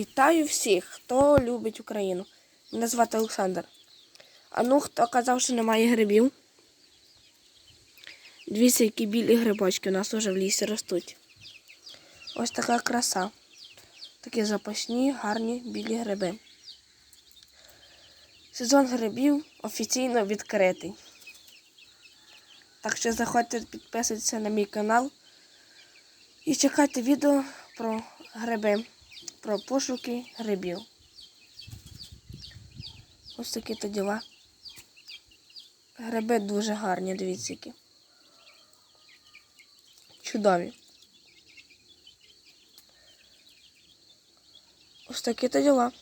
Вітаю всіх, хто любить Україну. Мене звати Олександр. А ну, хто казав, що немає грибів? Дивіться, які білі грибочки у нас уже в лісі ростуть. Ось така краса. Такі запашні, гарні білі гриби. Сезон грибів офіційно відкритий. Так що заходьте підписуйтесь на мій канал і чекайте відео про гриби, про пошуки грибів. Ось такі то діла. Гриби дуже гарні, дивіться які. Чудові. Ось такі то діла.